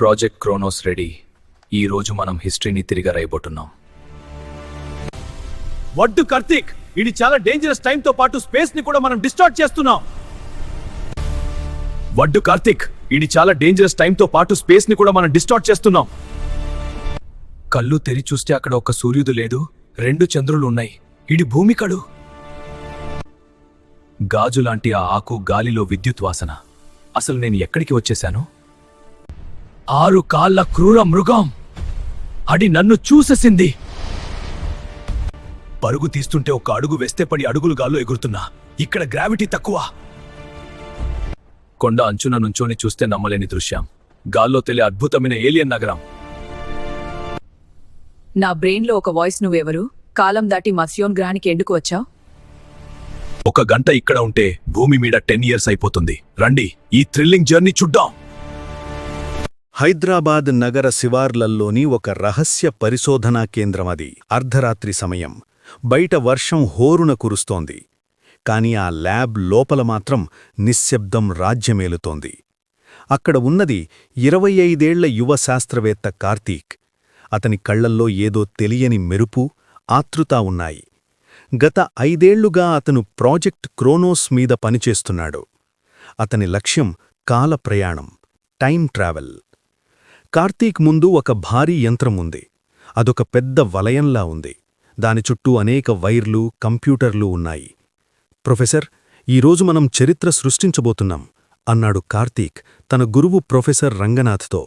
Project Kronos ready. ఈ రోజు మనం హిస్టరీని తిరిగి రాయబోతున్నాం. వడ్డు కార్తీక్ ఇది చాలా డేంజరస్ టైం తో పాటు స్పేస్ని కూడా మనం డిస్టార్ట్ చేస్తున్నాం. వడ్డు కార్తీక్ ఇది చాలా డేంజరస్ టైం తో పాటు స్పేస్ని కూడా మనం డిస్టార్ట్ చేస్తున్నాం. కళ్ళు తెరి చూస్తే అక్కడ ఒక సూర్యుడు లేడు రెండు చంద్రులు ఉన్నాయి. ఇది భూమి కడు. గాజు లాంటి ఆ ఆకు గాలిలో విద్యుత్ వాసన. అసలు నేను ఎక్కడికి వచ్చేశాను? ఆరు కాళ్ళ క్రూర మృగం. అది నన్ను చూసేసింది. పరుగు తీస్తుంటే ఒక అడుగు వేస్తే పడి అడుగులు గాల్లో ఎగురుతున్నా. ఇక్కడ గ్రావిటీ తక్కువ. కొండ అంచున నుంచోని చూస్తే నమ్మలేని దృశ్యం. గాల్లో తెలియ అద్భుతమైన ఏలియన్ నగరం. నా బ్రెయిన్లో ఒక వాయిస్ నువ్వెవరు? కాలం దాటి మత్స్యోన్ గ్రహానికి ఎందుకు వచ్చావు? ఒక గంట ఇక్కడ ఉంటే భూమి మీద టెన్ ఇయర్స్ అయిపోతుంది. రండి ఈ థ్రిల్లింగ్ జర్నీ చూడ్డాం హైదరాబాద్ నగర శివార్లల్లోని ఒక రహస్య పరిశోధనా కేంద్రం అది. అర్ధరాత్రి సమయం. బయట వర్షం హోరున కురుస్తోంది. కాని ఆ ల్యాబ్ లోపల మాత్రం నిశ్శబ్దం రాజ్యమేలుతోంది. అక్కడ ఉన్నది ఇరవై ఐదేళ్ళ యువ శాస్త్రవేత్త కార్తీక్. అతని కళ్ళల్లో ఏదో తెలియని మెరుపు ఆతృత ఉన్నాయి. గత ఐదేళ్ళుగా అతను ప్రాజెక్ట్ క్రోనోస్ మీద పనిచేస్తున్నాడు. అతని లక్ష్యం కాల ప్రయాణం టైం ట్రావెల్. కార్తీక్ ముందు ఒక భారీ యంత్రం ఉంది. అదొక పెద్ద వలయంలా ఉంది. దాని చుట్టూ అనేక వైర్లు కంప్యూటర్లు ఉన్నాయి. ప్రొఫెసర్ ఈరోజు మనం చరిత్ర సృష్టించబోతున్నాం అన్నాడు కార్తీక్ తన గురువు ప్రొఫెసర్ రంగనాథ్తో.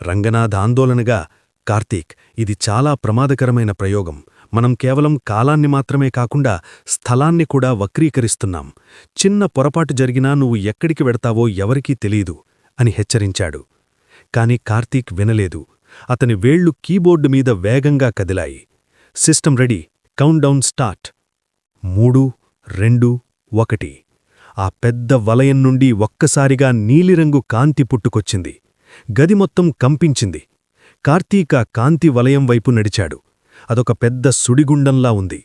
రంగనాథ్ ఆందోళనగా కార్తీక్ ఇది చాలా ప్రమాదకరమైన ప్రయోగం. మనం కేవలం కాలాన్ని మాత్రమే కాకుండా స్థలాన్ని కూడా వక్రీకరిస్తున్నాం. చిన్న పొరపాటు జరిగినా నువ్వు ఎక్కడికి వెడతావో ఎవరికీ తెలీదు అని హెచ్చరించాడు. కాని కార్తీక్ వినలేదు. అతని వేళ్ళు కీబోర్డు మీద వేగంగా కదిలాయి. System ready. Countdown start. మూడు రెండు ఒకటి. ఆ పెద్ద వలయం నుండి ఒక్కసారిగా నీలిరంగు కాంతి పుట్టుకొచ్చింది. గది మొత్తం కంపించింది. కార్తీక కాంతి వలయం వైపు నడిచాడు. అదొక పెద్ద సుడిగుండంలా ఉంది.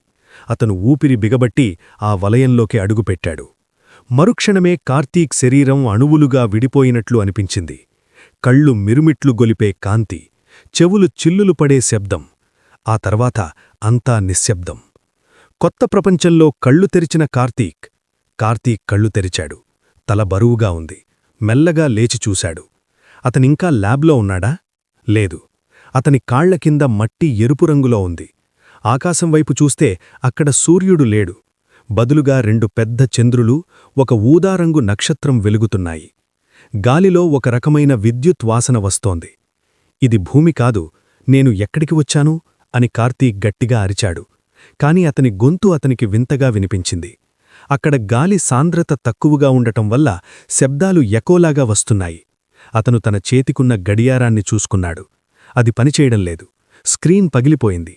అతను ఊపిరి బిగబట్టి ఆ వలయంలోకి అడుగుపెట్టాడు. మరుక్షణమే కార్తీక్ శరీరం అణువులుగా విడిపోయినట్లు అనిపించింది. కళ్ళు మిరుమిట్లు గొలిపే కాంతి చెవులు చిల్లులు పడే శబ్దం ఆ తర్వాత అంతా నిశ్శబ్దం. కొత్త ప్రపంచంలో కళ్ళు తెరిచిన కార్తీక్ కార్తీక్ కళ్ళు తెరిచాడు. తల బరువుగా ఉంది మెల్లగా లేచి చూశాడు. అతనింకా ల్యాబ్లో ఉన్నాడా? లేదు. అతని కాళ్ళ కింద మట్టి ఎరుపు రంగులో ఉంది. ఆకాశం వైపు చూస్తే అక్కడ సూర్యుడు లేడు. బదులుగా రెండు పెద్ద చంద్రులు ఒక ఊదారంగు నక్షత్రం వెలుగుతున్నాయి. గాలిలో ఒక రకమైన విద్యుత్ వాసన వస్తోంది. ఇది భూమి కాదు నేను ఎక్కడికి వచ్చాను? అని కార్తీక్ గట్టిగా అరిచాడు. కాని అతని గొంతు అతనికి వింతగా వినిపించింది. అక్కడ గాలి సాంద్రత తక్కువగా ఉండటం వల్ల శబ్దాలు ఎకోలాగా వస్తున్నాయి. అతను తన చేతికున్న గడియారాన్ని చూసుకున్నాడు. అది పనిచేయడం లేదు. స్క్రీన్ పగిలిపోయింది.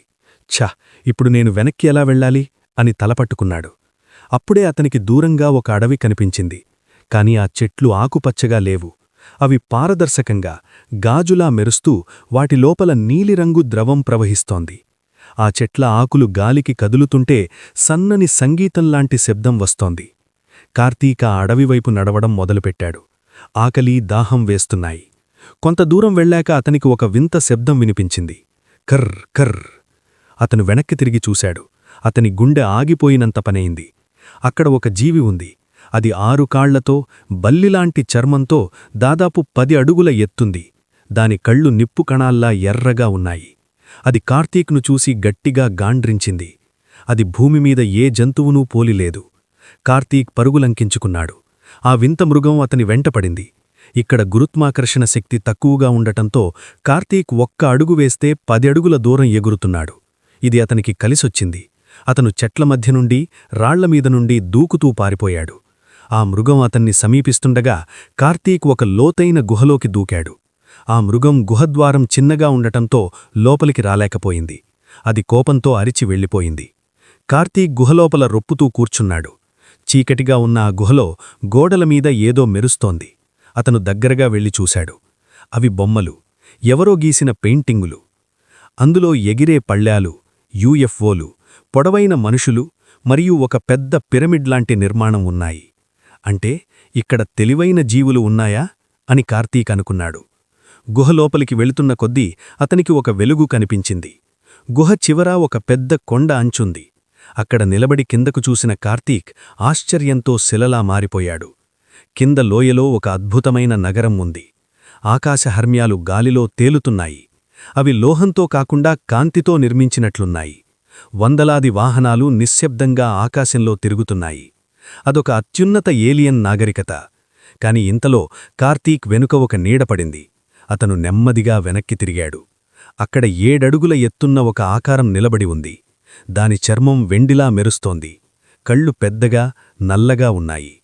ఛ ఇప్పుడు నేను వెనక్కి ఎలా వెళ్ళాలి? అని తలపట్టుకున్నాడు. అప్పుడే అతనికి దూరంగా ఒక అడవి కనిపించింది. కాని ఆ చెట్లు ఆకుపచ్చగా లేవు. అవి పారదర్శకంగా గాజులా మెరుస్తూ వాటి లోపల నీలిరంగు ద్రవం ప్రవహిస్తోంది. ఆ చెట్ల ఆకులు గాలికి కదులుతుంటే సన్నని సంగీతంలాంటి శబ్దం వస్తోంది. కార్తీక అడవివైపు నడవడం మొదలుపెట్టాడు. ఆకలి దాహం వేస్తున్నాయి. కొంత దూరం వెళ్ళాక అతనికి ఒక వింత శబ్దం వినిపించింది. కర్ర్ కర్ర్ అతను వెనక్కి తిరిగి చూశాడు. అతని గుండె ఆగిపోయినంత పనయింది అక్కడ ఒక జీవి ఉంది. అది ఆరు కాళ్ళతో బల్లిలాంటి చర్మంతో దాదాపు పది అడుగుల ఎత్తుంది. దాని కళ్ళు నిప్పు కణాల్లా ఎర్రగా ఉన్నాయి. అది కార్తీక్ను చూసి గట్టిగా గాండ్రించింది. అది భూమిమీద ఏ జంతువునూ పోలిలేదు. కార్తీక్ పరుగులంకించుకున్నాడు. ఆ వింత మృగం అతని వెంటపడింది ఇక్కడ గురుత్మాకర్షణ శక్తి తక్కువగా ఉండటంతో కార్తీక్ ఒక్క అడుగు వేస్తే పది అడుగుల దూరం ఎగురుతున్నాడు. ఇది అతనికి కలిసొచ్చింది. అతను చెట్ల మధ్య నుండి రాళ్ళమీద నుండి దూకుతూ పారిపోయాడు. ఆ మృగం అతన్ని సమీపిస్తుండగా కార్తీక్ ఒక లోతైన గుహలోకి దూకాడు. ఆ మృగం గుహద్వారం చిన్నగా ఉండటంతో లోపలికి రాలేకపోయింది. అది కోపంతో అరిచి వెళ్ళిపోయింది. కార్తీక్ గుహలోపల రొప్పుతూ కూర్చున్నాడు. చీకటిగా ఉన్న ఆ గుహలో గోడలమీద ఏదో మెరుస్తోంది. అతను దగ్గరగా వెళ్ళి చూశాడు. అవి బొమ్మలు. ఎవరో గీసిన పెయింటింగులు. అందులో ఎగిరే పళ్ళ్యాలు యూఎఫ్ఓలు పొడవైన మనుషులు మరియు ఒక పెద్ద పిరమిడ్ లాంటి నిర్మాణం ఉన్నాయి. అంటే ఇక్కడ తెలివైన జీవులు ఉన్నాయా అని కార్తీక్ అనుకున్నాడు. గుహలోపలికి వెళుతున్న కొద్దీ అతనికి ఒక వెలుగు కనిపించింది. గుహ చివర ఒక పెద్ద కొండ అంచుంది. అక్కడ నిలబడి కిందకు చూసిన కార్తీక్ ఆశ్చర్యంతో శిలలా మారిపోయాడు. కింద లోయలో ఒక అద్భుతమైన నగరం ఉంది. ఆకాశహర్మ్యాలు గాలిలో తేలుతున్నాయి. అవి లోహంతో కాకుండా కాంతితో నిర్మించినట్లున్నాయి. వందలాది వాహనాలు నిశ్శబ్దంగా ఆకాశంలో తిరుగుతున్నాయి. అదొక అత్యున్నత ఏలియన్ నాగరికత. కాని ఇంతలో కార్తీక్ వెనుక ఒక నీడపడింది అతను నెమ్మదిగా వెనక్కి తిరిగాడు. అక్కడ ఏడడుగుల ఎత్తున్న ఒక ఆకారం నిలబడి ఉంది. దాని చర్మం వెండిలా మెరుస్తోంది. కళ్ళు పెద్దగా నల్లగా ఉన్నాయి.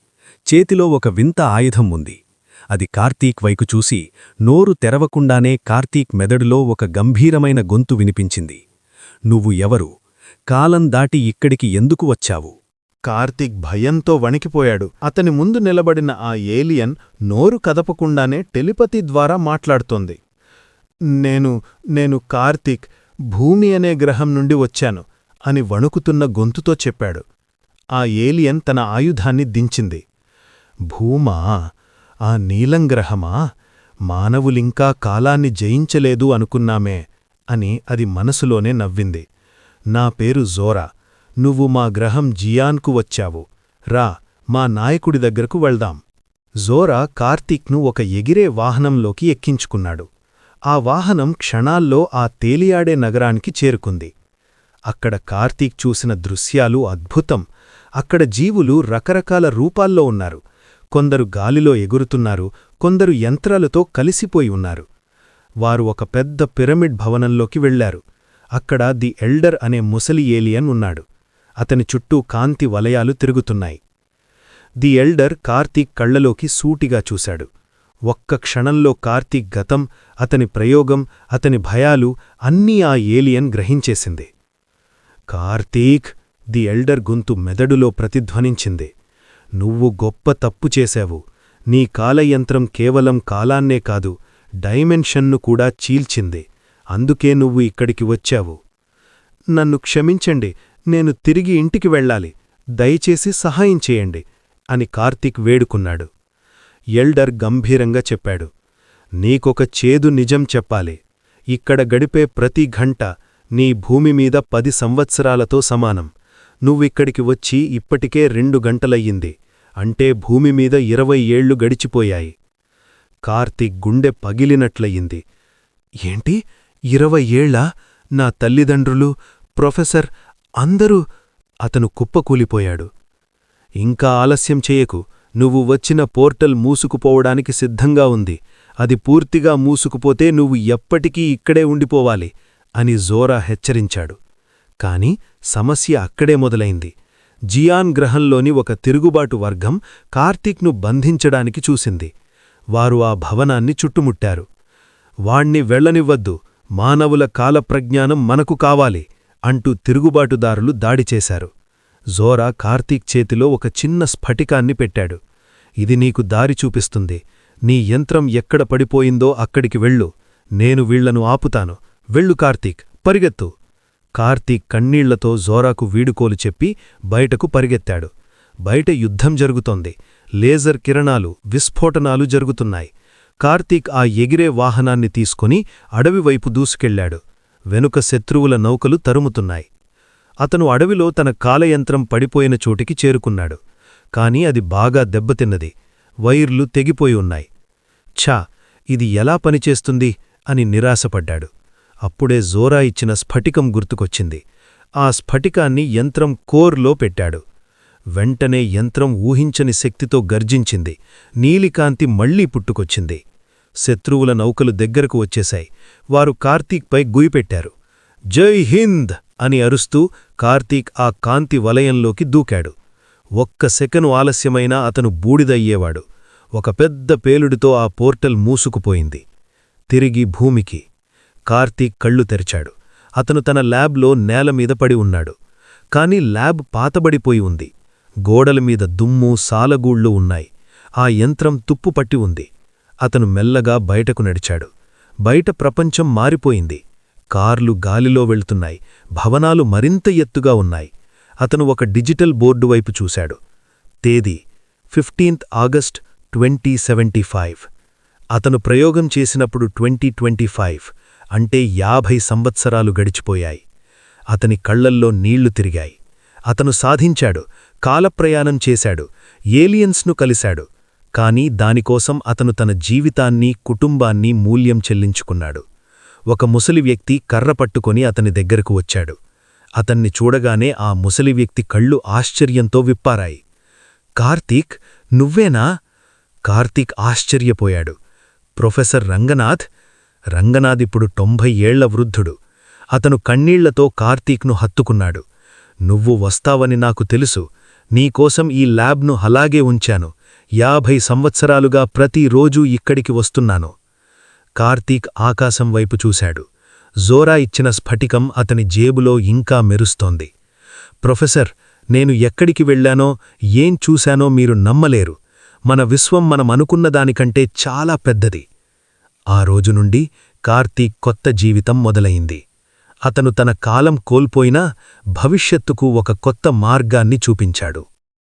చేతిలో ఒక వింత ఆయుధం ఉంది. అది కార్తీక్ వైపు చూసి నోరు తెరవకుండానే కార్తీక్ మెదడులో ఒక గంభీరమైన గొంతు వినిపించింది. నువ్వు ఎవరు? కాలం దాటి ఇక్కడికి ఎందుకు వచ్చావు? కార్తీక్ భయంతో వణికిపోయాడు. అతని ముందు నిలబడిన ఆ ఏలియన్ నోరు కదపకుండానే టెలిపతి ద్వారా మాట్లాడుతోంది. నేను నేను కార్తీక్ భూమి అనే గ్రహం నుండి వచ్చాను అని వణుకుతున్న గొంతుతో చెప్పాడు. ఆ ఏలియన్ తన ఆయుధాన్ని దించింది. భూమా? ఆ నీలంగ్రహమా మానవులింకా కాలాన్ని జయించలేదు అనుకున్నామే అని అది మనసులోనే నవ్వింది. నా పేరు జోరా. నువ్వు మా గ్రహం జియాన్కు వచ్చావు. రా మా నాయకుడి దగ్గరకు వెళ్దాం. జోరా కార్తీక్ను ఒక ఎగిరే వాహనంలోకి ఎక్కించుకున్నాడు. ఆ వాహనం క్షణాల్లో ఆ తేలియాడే నగరానికి చేరుకుంది. అక్కడ కార్తీక్ చూసిన దృశ్యాలు అద్భుతం. అక్కడ జీవులు రకరకాల రూపాల్లో ఉన్నారు. కొందరు గాలిలో ఎగురుతున్నారు కొందరు యంత్రాలతో కలిసిపోయి ఉన్నారు. వారు ఒక పెద్ద పిరమిడ్ భవనంలోకి వెళ్ళారు అక్కడ ది ఎల్డర్ అనే ముసలి ఏలియన్ ఉన్నాడు. అతని చుట్టూ కాంతి వలయాలు తిరుగుతున్నాయి. ది ఎల్డర్ కార్తీక్ కళ్ళలోకి సూటిగా చూశాడు. ఒక్క క్షణంలో కార్తీక్ గతం అతని ప్రయోగం అతని భయాలు అన్నీ ఆ ఏలియన్ గ్రహించేసింది. కార్తీక్! ది ఎల్డర్ గొంతు మెదడులో ప్రతిధ్వనించింది. నువ్వు గొప్ప తప్పు చేశావు. నీ కాలయంత్రం కేవలం కాలాన్నే కాదు డైమెన్షన్ను కూడా చీల్చింది. అందుకే నువ్వు ఇక్కడికి వచ్చావు. నన్ను క్షమించండి నేను తిరిగి ఇంటికి వెళ్ళాలి. దయచేసి సహాయం చేయండి అని కార్తీక్ వేడుకున్నాడు. ఎల్డర్ గంభీరంగా చెప్పాడు. నీకొక చేదు నిజం చెప్పాలి. ఇక్కడ గడిపే ప్రతి గంట నీ భూమిమీద పది సంవత్సరాలతో సమానం. నువ్విక్కడికి వచ్చి ఇప్పటికే రెండు గంటలయ్యింది. అంటే భూమి మీద ఇరవై ఏళ్ళు గడిచిపోయాయి. కార్తీక్ గుండె పగిలినట్లయింది ఏంటి? ఇరవై ఏళ్ళా నా తల్లిదండ్రులు ప్రొఫెసర్ అందరూ అతను కుప్పకూలిపోయాడు. ఇంకా ఆలస్యం చేయకు నువ్వు వచ్చిన పోర్టల్ మూసుకుపోవడానికి సిద్ధంగా ఉంది. అది పూర్తిగా మూసుకుపోతే నువ్వు ఎప్పటికీ ఇక్కడే ఉండిపోవాలి అని జోరా హెచ్చరించాడు. కాని సమస్య అక్కడే మొదలైంది. జియాన్ గ్రహంలోని ఒక తిరుగుబాటు వర్గం కార్తీక్ను బంధించడానికి చూసింది. వారు ఆ భవనాన్ని చుట్టుముట్టారు. వాణ్ణి వెళ్ళనివ్వద్దు మానవుల కాలప్రజ్ఞానం మనకు కావాలి. అంటూ తిరుగుబాటుదారులు దాడి చేశారు. జోరా కార్తీక్ చేతిలో ఒక చిన్న స్ఫటికాన్ని పెట్టాడు. ఇది నీకు దారి చూపిస్తుంది. నీ యంత్రం ఎక్కడ పడిపోయిందో అక్కడికి వెళ్ళు. నేను వీళ్ళను ఆపుతాను. వెళ్ళు కార్తీక్ పరిగెత్తు. కార్తీక్ కన్నీళ్ళతో జోరాకు వీడుకోలు చెప్పి బయటకు పరిగెత్తాడు. బయట యుద్ధం జరుగుతోంది. లేజర్ కిరణాలు విస్ఫోటనాలు జరుగుతున్నాయి. కార్తీక్ ఆ ఎగిరే వాహనాన్ని తీసుకుని అడవివైపు దూసుకెళ్ళాడు. వెనుక శత్రువుల నౌకలు తరుముతున్నాయి. అతను అడవిలో తన కాలయంత్రం పడిపోయిన చోటికి చేరుకున్నాడు. కాని అది బాగా దెబ్బతిన్నది. వైర్లు తెగిపోయి ఉన్నాయి. ఛా ఇది ఎలా పనిచేస్తుంది? అని నిరాశపడ్డాడు. అప్పుడే జోరా ఇచ్చిన స్ఫటికం గుర్తుకొచ్చింది. ఆ స్ఫటికాన్ని యంత్రం కోర్లో పెట్టాడు. వెంటనే యంత్రం ఊహించని శక్తితో గర్జించింది. నీలికాంతి మళ్ళీ పుట్టుకొచ్చింది. శత్రువుల నౌకలు దగ్గరకు వచ్చేశాయి. వారు కార్తీక్పై గుయిపెట్టారు జై హింద్! అని అరుస్తూ కార్తీక్ ఆ కాంతి వలయంలోకి దూకాడు. ఒక్క సెకను ఆలస్యమైనా అతను బూడిదయ్యేవాడు. ఒక పెద్ద పేలుడితో ఆ పోర్టల్ మూసుకుపోయింది. తిరిగి భూమికి. కార్తీక్ కళ్ళు తెరిచాడు. అతను తన ల్యాబ్లో నేలమీద పడి ఉన్నాడు. కాని ల్యాబ్ పాతబడిపోయి ఉంది. గోడలమీద దుమ్ము సాలగూళ్ళు ఉన్నాయి. ఆ యంత్రం తుప్పుపట్టి ఉంది. అతను మెల్లగా బయటకు నడిచాడు. బయట ప్రపంచం మారిపోయింది. కార్లు గాలిలో వెళ్తున్నాయి. భవనాలు మరింత ఎత్తుగా ఉన్నాయి. అతను ఒక డిజిటల్ బోర్డు వైపు చూశాడు. తేదీ fifteenth August twenty seventy five. అతను ప్రయోగం చేసినప్పుడు ట్వంటీ ట్వంటీ ఫైవ్ అంటే యాభై సంవత్సరాలు గడిచిపోయాయి. అతని కళ్ళల్లో నీళ్ళు తిరిగాయి. అతను సాధించాడు. కాలప్రయాణం చేశాడు. ఏలియన్స్ను కలిశాడు. కాని దానికోసం అతను తన జీవితాన్ని కుటుంబాన్ని మూల్యం చెల్లించుకున్నాడు. ఒక ముసలి వ్యక్తి కర్ర పట్టుకొని అతని దగ్గరకు వచ్చాడు. అతన్ని చూడగానే ఆ ముసలి వ్యక్తి కళ్ళు ఆశ్చర్యంతో విప్పారాయి. కార్తీక్ నువ్వేనా? కార్తీక్ ఆశ్చర్యపోయాడు. ప్రొఫెసర్ రంగనాథ్ రంగనాథ్ ఇప్పుడు తొంభై ఏళ్ళ వృద్ధుడు. అతను కన్నీళ్ళతో కార్తీక్ను హత్తుకున్నాడు. నువ్వు వస్తావని నాకు తెలుసు. నీకోసం ఈ ల్యాబ్ను అలాగే ఉంచాను. యాభై సంవత్సరాలుగా ప్రతిరోజూ ఇక్కడికి వస్తున్నాను. కార్తీక్ ఆకాశం వైపు చూశాడు. జోరా ఇచ్చిన స్ఫటికం అతని జేబులో ఇంకా మెరుస్తోంది. ప్రొఫెసర్ నేను ఎక్కడికి వెళ్ళానో ఏం చూశానో మీరు నమ్మలేరు. మన విశ్వం మనం అనుకున్న దానికంటే చాలా పెద్దది. ఆ రోజు నుండి కార్తీక్ కొత్త జీవితం మొదలయింది అతను తన కాలం కోల్పోయినా భవిష్యత్తుకు ఒక కొత్త మార్గాన్ని చూపించాడు.